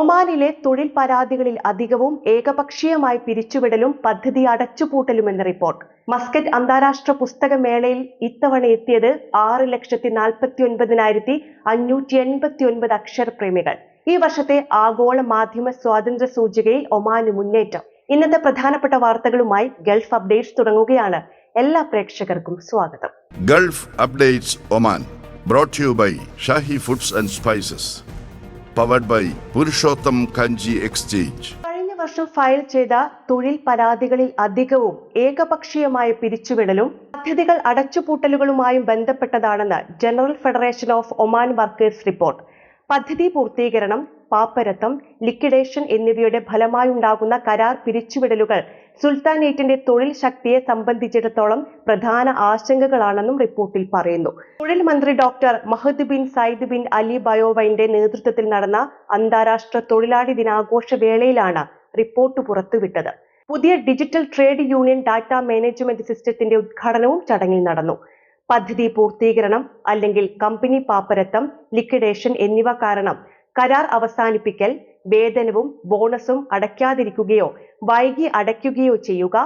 ഒമാനിലെ തൊഴിൽ പരാതികളിൽ അധികവും ഏകപക്ഷീയമായി പിരിച്ചുവിടലും പദ്ധതി അടച്ചുപൂട്ടലുമെന്ന റിപ്പോർട്ട്. മസ്കറ്റ് അന്താരാഷ്ട്ര പുസ്തകമേളയിൽ ഇത്തവണ എത്തിയത് ആറ് ലക്ഷത്തി നാൽപ്പത്തി ഒൻപതിനായിരത്തി അഞ്ഞൂറ്റി എൺപത്തി ഒൻപത് അക്ഷരപ്രേമികൾ. ഈ വർഷത്തെ ആഗോള മാധ്യമ സ്വാതന്ത്ര്യ സൂചികയിൽ ഒമാന് മുന്നേറ്റം. ഇന്നത്തെ പ്രധാനപ്പെട്ട വാർത്തകളുമായി ഗൾഫ് അപ്ഡേറ്റ്സ് തുടങ്ങുകയാണ്. എല്ലാ പ്രേക്ഷകർക്കും സ്വാഗതം. Gulf updates Oman brought you by Shahi Foods and and Spices. By Purushottam Kanji Exchange കഴിഞ്ഞ വർഷം ഫയൽ ചെയ്ത തൊഴിൽ പരാതികളിൽ അധികവും ഏകപക്ഷീയമായ പിരിച്ചുവിടലും പദ്ധതികൾ അടച്ചുപൂട്ടലുകളുമായും ബന്ധപ്പെട്ടതാണെന്ന് General Federation of Oman Workers report പദ്ധതി പൂർത്തീകരണം പാപ്പരത്തം ലിക്വിഡേഷൻ എന്നിവയുടെ ഫലമായുണ്ടാകുന്ന കരാർ പിരിച്ചുവിടലുകൾ സുൽത്താനേറ്റിന്റെ തൊഴിൽ ശക്തിയെ സംബന്ധിച്ചിടത്തോളം പ്രധാന ആശങ്കകളാണെന്നും റിപ്പോർട്ടിൽ പറയുന്നു. തൊഴിൽ മന്ത്രി doctor Mahad bin Said bin Ali ബയോവൈന്റെ നേതൃത്വത്തിൽ നടന്ന അന്താരാഷ്ട്ര തൊഴിലാളി ദിനാഘോഷ വേളയിലാണ് റിപ്പോർട്ട് പുറത്തുവിട്ടത്. പുതിയ digital trade union data management സിസ്റ്റത്തിന്റെ ഉദ്ഘാടനവും ചടങ്ങിൽ നടന്നു. പദ്ധതി പൂർത്തീകരണം അല്ലെങ്കിൽ കമ്പനി പാപ്പരത്തം ലിക്വിഡേഷൻ എന്നിവ കാരണം കരാർ അവസാനിപ്പിക്കൽ വേതനവും ബോണസും അടയ്ക്കാതിരിക്കുകയോ വൈകി അടയ്ക്കുകയോ ചെയ്യുക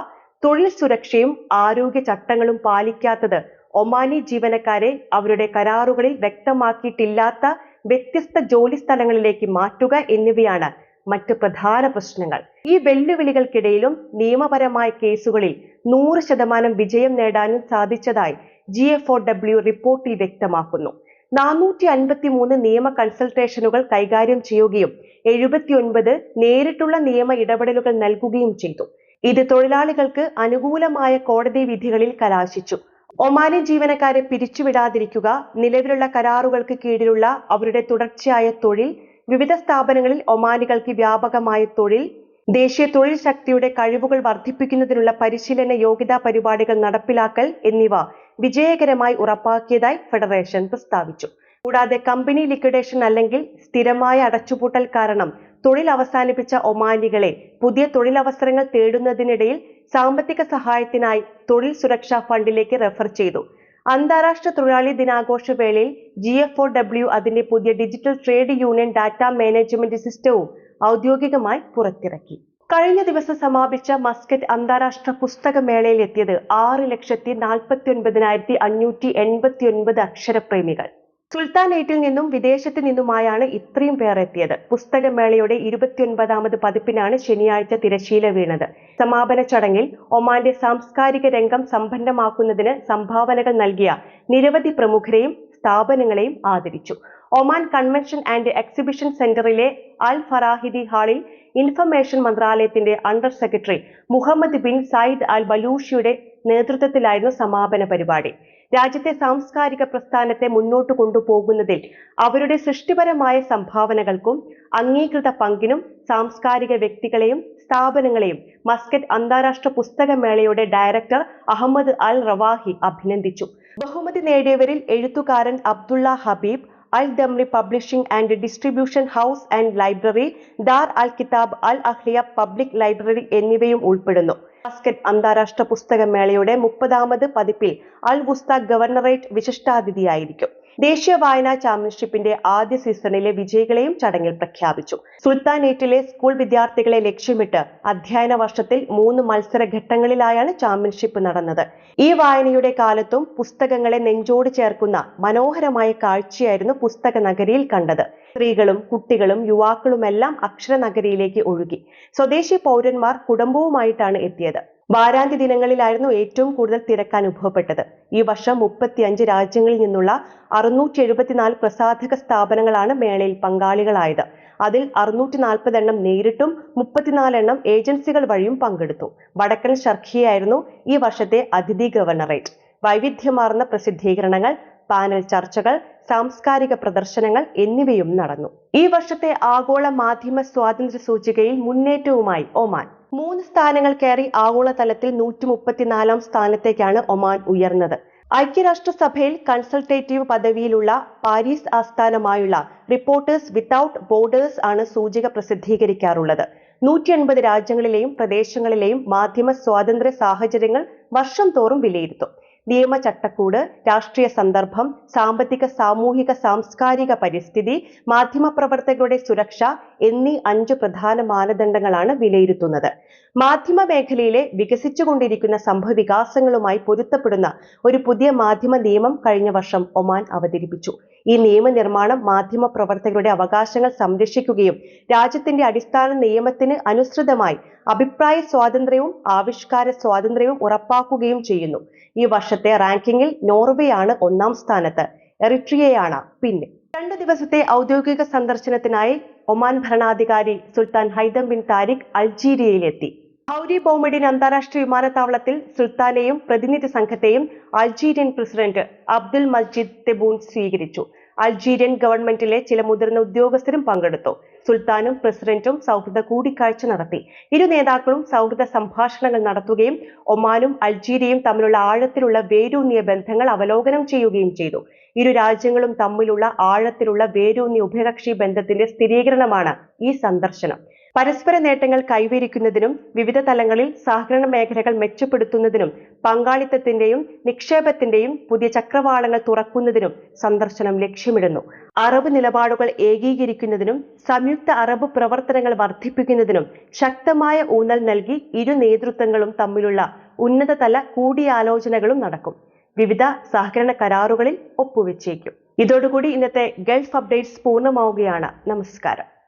തൊഴിൽ സുരക്ഷയും ആരോഗ്യ ചട്ടങ്ങളും പാലിക്കാത്തത് ഒമാനി ജീവനക്കാരെ അവരുടെ കരാറുകളിൽ വ്യക്തമാക്കിയിട്ടില്ലാത്ത വ്യത്യസ്ത ജോലി സ്ഥലങ്ങളിലേക്ക് മാറ്റുക എന്നിവയാണ് മറ്റ് പ്രധാന പ്രശ്നങ്ങൾ. ഈ വെല്ലുവിളികൾക്കിടയിലും നിയമപരമായ കേസുകളിൽ നൂറ് ശതമാനം വിജയം നേടാനും സാധിച്ചതായി ജി എഫ് ഒ ഡബ്ല്യു റിപ്പോർട്ടിൽ വ്യക്തമാക്കുന്നു. നാനൂറ്റി അൻപത്തി മൂന്ന് നിയമ കൺസൾട്ടേഷനുകൾ കൈകാര്യം ചെയ്യുകയും എഴുപത്തിയൊൻപത് നേരിട്ടുള്ള നിയമ ഇടപെടലുകൾ നൽകുകയും ചെയ്തു. ഇത് തൊഴിലാളികൾക്ക് അനുകൂലമായ കോടതി വിധികളിൽ കലാശിച്ചു. ഒമാനി ജീവനക്കാരെ പിരിച്ചുവിടാതിരിക്കുക നിലവിലുള്ള കരാറുകൾക്ക് കീഴിലുള്ള അവരുടെ തുടർച്ചയായ തൊഴിൽ വിവിധ സ്ഥാപനങ്ങളിൽ ഒമാനികൾക്ക് വ്യാപകമായ തൊഴിൽ ദേശീയ തൊഴിൽ ശക്തിയുടെ കഴിവുകൾ വർദ്ധിപ്പിക്കുന്നതിനുള്ള പരിശീലന യോഗ്യതാ പരിപാടികൾ നടപ്പിലാക്കൽ എന്നിവ വിജയകരമായി ഉറപ്പാക്കിയതായി ഫെഡറേഷൻ പ്രസ്താവിച്ചു. കൂടാതെ കമ്പനി ലിക്വിഡേഷൻ അല്ലെങ്കിൽ സ്ഥിരമായ അടച്ചുപൂട്ടൽ കാരണം തൊഴിൽ അവസാനിപ്പിച്ച ഒമാനികളെ പുതിയ തൊഴിലവസരങ്ങൾ തേടുന്നതിനിടയിൽ സാമ്പത്തിക സഹായത്തിനായി തൊഴിൽ സുരക്ഷാ ഫണ്ടിലേക്ക് റെഫർ ചെയ്തു. അന്താരാഷ്ട്ര തൊഴിലാളി ദിനാഘോഷ വേളയിൽ ജി എഫ് ഒ ഡബ്ല്യു അതിന്റെ പുതിയ digital trade union data management സിസ്റ്റവും ഔദ്യോഗികമായി പുറത്തിറക്കി. കഴിഞ്ഞ ദിവസം സമാപിച്ച മസ്കറ്റ് അന്താരാഷ്ട്ര പുസ്തകമേളയിൽ എത്തിയത് ആറ് ലക്ഷത്തി നാൽപ്പത്തി ഒൻപതിനായിരത്തി അഞ്ഞൂറ്റി എൺപത്തി ഒൻപത് അക്ഷരപ്രേമികൾ സുൽത്താനേറ്റിൽ നിന്നും വിദേശത്തു നിന്നുമായാണ് ഇത്രയും പേർ എത്തിയത്. പുസ്തകമേളയുടെ ഇരുപത്തിയൊൻപതാമത് പതിപ്പിനാണ് ശനിയാഴ്ച തിരശീല വീണത്. സമാപന ചടങ്ങിൽ ഒമാന്റെ സാംസ്കാരിക രംഗം സമ്പന്നമാക്കുന്നതിന് സംഭാവനകൾ നൽകിയ നിരവധി പ്രമുഖരെയും സ്ഥാപനങ്ങളെയും ആദരിച്ചു. ഒമാൻ കൺവെൻഷൻ ആൻഡ് എക്സിബിഷൻ സെന്ററിലെ അൽ ഫറാഹിദി ഹാളിൽ ഇൻഫർമേഷൻ മന്ത്രാലയത്തിന്റെ under secretary Muhammad bin Sayyid al ബലൂഷിയുടെ നേതൃത്വത്തിലായിരുന്നു സമാപന പരിപാടി. രാജ്യത്തെ സാംസ്കാരിക പ്രസ്ഥാനത്തെ മുന്നോട്ട് കൊണ്ടുപോകുന്നതിൽ അവരുടെ സൃഷ്ടിപരമായ സംഭാവനകൾക്കും അംഗീകൃത പങ്കിനും സാംസ്കാരിക വ്യക്തികളെയും സ്ഥാപനങ്ങളെയും മസ്കറ്റ് അന്താരാഷ്ട്ര പുസ്തകമേളയുടെ ഡയറക്ടർ അഹമ്മദ് അൽ റവാഹി അഭിനന്ദിച്ചു. ബഹുമതി നേടിയവരിൽ എഴുത്തുകാരൻ Abdullah Habib al Damri publishing and distribution house and library Dar al Kitab al Ahliya public library എന്നിവയും ഉൾപ്പെടുന്നു. ബാസ്കറ്റ് അന്താരാഷ്ട്ര പുസ്തകമേളയുടെ മുപ്പതാമത് പതിപ്പിൽ അൽ വുസ്താഖ് ഗവർണറേറ്റ് വിശിഷ്ടാതിഥിയായിരിക്കും. ദേശീയ വായനാ ചാമ്പ്യൻഷിപ്പിന്റെ ആദ്യ സീസണിലെ വിജയികളെയും ചടങ്ങിൽ പ്രഖ്യാപിച്ചു. സുൽത്താനേറ്റിലെ സ്കൂൾ വിദ്യാർത്ഥികളെ ലക്ഷ്യമിട്ട് അധ്യയന വർഷത്തിൽ മൂന്ന് മത്സര ഘട്ടങ്ങളിലായാണ് ചാമ്പ്യൻഷിപ്പ് നടന്നത്. ഈ വായനയുടെ കാലത്തും പുസ്തകങ്ങളെ നെഞ്ചോട് ചേർക്കുന്ന മനോഹരമായ കാഴ്ചയായിരുന്നു പുസ്തക നഗരിയിൽ കണ്ടത്. സ്ത്രീകളും കുട്ടികളും യുവാക്കളുമെല്ലാം അക്ഷരനഗരിയിലേക്ക് ഒഴുകി. സ്വദേശി പൗരന്മാർ കുടുംബവുമായിട്ടാണ് എത്തിയത്. വാരാന്ത്യ ദിനങ്ങളിലായിരുന്നു ഏറ്റവും കൂടുതൽ തിരക്ക് അനുഭവപ്പെട്ടത്. ഈ വർഷം മുപ്പത്തിയഞ്ച് രാജ്യങ്ങളിൽ നിന്നുള്ള അറുന്നൂറ്റി എഴുപത്തിനാല് പ്രസാധക സ്ഥാപനങ്ങളാണ് മേളയിൽ പങ്കാളികളായത്. അതിൽ അറുന്നൂറ്റി നാൽപ്പത് എണ്ണം നേരിട്ടും മുപ്പത്തിനാലെണ്ണം ഏജൻസികൾ വഴിയും പങ്കെടുത്തു. വടക്കൻ ഷർഖിയായിരുന്നു ഈ വർഷത്തെ അതിഥി ഗവർണറേറ്റ്. വൈവിധ്യമാർന്ന പ്രസിദ്ധീകരണങ്ങൾ പാനൽ ചർച്ചകൾ സാംസ്കാരിക പ്രദർശനങ്ങൾ എന്നിവയും നടന്നു. ഈ വർഷത്തെ ആഗോള മാധ്യമ സ്വാതന്ത്ര്യ സൂചികയിൽ മുന്നേറ്റവുമായി ഒമാൻ. മൂന്ന് സ്ഥാനങ്ങൾ കയറി ആഗോളതലത്തിൽ നൂറ്റി മുപ്പത്തിനാലാം സ്ഥാനത്തേക്കാണ് ഒമാൻ ഉയർന്നത്. ഐക്യരാഷ്ട്രസഭയിൽ കൺസൾട്ടേറ്റീവ് പദവിയിലുള്ള പാരീസ് ആസ്ഥാനമായുള്ള റിപ്പോർട്ടേഴ്സ് വിത്തൌട്ട് ബോർഡേഴ്സ് ആണ് സൂചിക പ്രസിദ്ധീകരിക്കാറുള്ളത്. നൂറ്റി എൺപത് രാജ്യങ്ങളിലെയും പ്രദേശങ്ങളിലെയും മാധ്യമ സ്വാതന്ത്ര്യ സാഹചര്യങ്ങൾ വർഷം തോറും വിലയിരുത്തും. നിയമ ചട്ടക്കൂട് രാഷ്ട്രീയ സന്ദർഭം സാമ്പത്തിക സാമൂഹിക സാംസ്കാരിക പരിസ്ഥിതി മാധ്യമപ്രവർത്തകരുടെ സുരക്ഷ എന്നീ അഞ്ച് പ്രധാന മാനദണ്ഡങ്ങളാണ് വിലയിരുത്തുന്നത്. മാധ്യമ മേഖലയിലെ വികസിച്ചുകൊണ്ടിരിക്കുന്ന സംഭവവികാസങ്ങളുമായി പൊരുത്തപ്പെടുന്ന ഒരു പുതിയ മാധ്യമ നിയമം കഴിഞ്ഞ വർഷം ഒമാൻ അവതരിപ്പിച്ചു. ഈ നിയമനിർമ്മാണം മാധ്യമ പ്രവർത്തകരുടെ അവകാശങ്ങൾ സംരക്ഷിക്കുകയും രാജ്യത്തിന്റെ അടിസ്ഥാന നിയമത്തിന് അനുസൃതമായി അഭിപ്രായ സ്വാതന്ത്ര്യവും ആവിഷ്കാര സ്വാതന്ത്ര്യവും ഉറപ്പാക്കുകയും ചെയ്യുന്നു. ഈ വർഷത്തെ റാങ്കിങ്ങിൽ നോർവേയാണ് ഒന്നാം സ്ഥാനത്ത്. എറിട്രിയയാണ് പിന്നെ. രണ്ടു ദിവസത്തെ ഔദ്യോഗിക സന്ദർശനത്തിനായി ഒമാൻ ഭരണാധികാരി സുൽത്താൻ ഹൈദം ബിൻ താരിഖ് അൾജീരിയയിലെത്തി. ഹൗരി ബോമഡിൻ അന്താരാഷ്ട്ര വിമാനത്താവളത്തിൽ സുൽത്താനെയും പ്രതിനിധി സംഘത്തെയും Algerian president Abdul Majid Tebboune സ്വീകരിച്ചു. അൾജീരിയൻ ഗവൺമെന്റിലെ ചില മുതിർന്ന ഉദ്യോഗസ്ഥരും പങ്കെടുത്തു. സുൽത്താനും പ്രസിഡന്റും സൗഹൃദ കൂടിക്കാഴ്ച നടത്തി. ഇരു നേതാക്കളും സൗഹൃദ സംഭാഷണങ്ങൾ നടത്തുകയും ഒമാനും അൾജീരിയയും തമ്മിലുള്ള ആഴത്തിലുള്ള വേരൂന്നിയ ബന്ധങ്ങൾ അവലോകനം ചെയ്യുകയും ചെയ്തു. ഇരു രാജ്യങ്ങളും തമ്മിലുള്ള ആഴത്തിലുള്ള വേരൂന്നിയ ഉഭയകക്ഷി ബന്ധത്തിന്റെ സ്ഥിരീകരണമാണ് ഈ സന്ദർശനം. പരസ്പര നേട്ടങ്ങൾ കൈവരിക്കുന്നതിനും വിവിധ തലങ്ങളിൽ സഹകരണ മേഖലകൾ മെച്ചപ്പെടുത്തുന്നതിനും പങ്കാളിത്തത്തിന്റെയും നിക്ഷേപത്തിന്റെയും പുതിയ ചക്രവാളങ്ങൾ തുറക്കുന്നതിനും സന്ദർശനം ലക്ഷ്യമിടുന്നു. അറബ് നിലപാടുകൾ ഏകീകരിക്കുന്നതിനും സംയുക്ത അറബ് പ്രവർത്തനങ്ങൾ വർദ്ധിപ്പിക്കുന്നതിനും ശക്തമായ ഊന്നൽ നൽകി ഇരു നേതൃത്വങ്ങളും തമ്മിലുള്ള ഉന്നതതല കൂടിയാലോചനകളും നടക്കും. വിവിധ സഹകരണ കരാറുകളിൽ ഒപ്പുവെച്ചേക്കും. ഇതോടുകൂടി ഇന്നത്തെ ഗൾഫ് അപ്ഡേറ്റ്സ് പൂർണമാവുകയാണ്. നമസ്കാരം.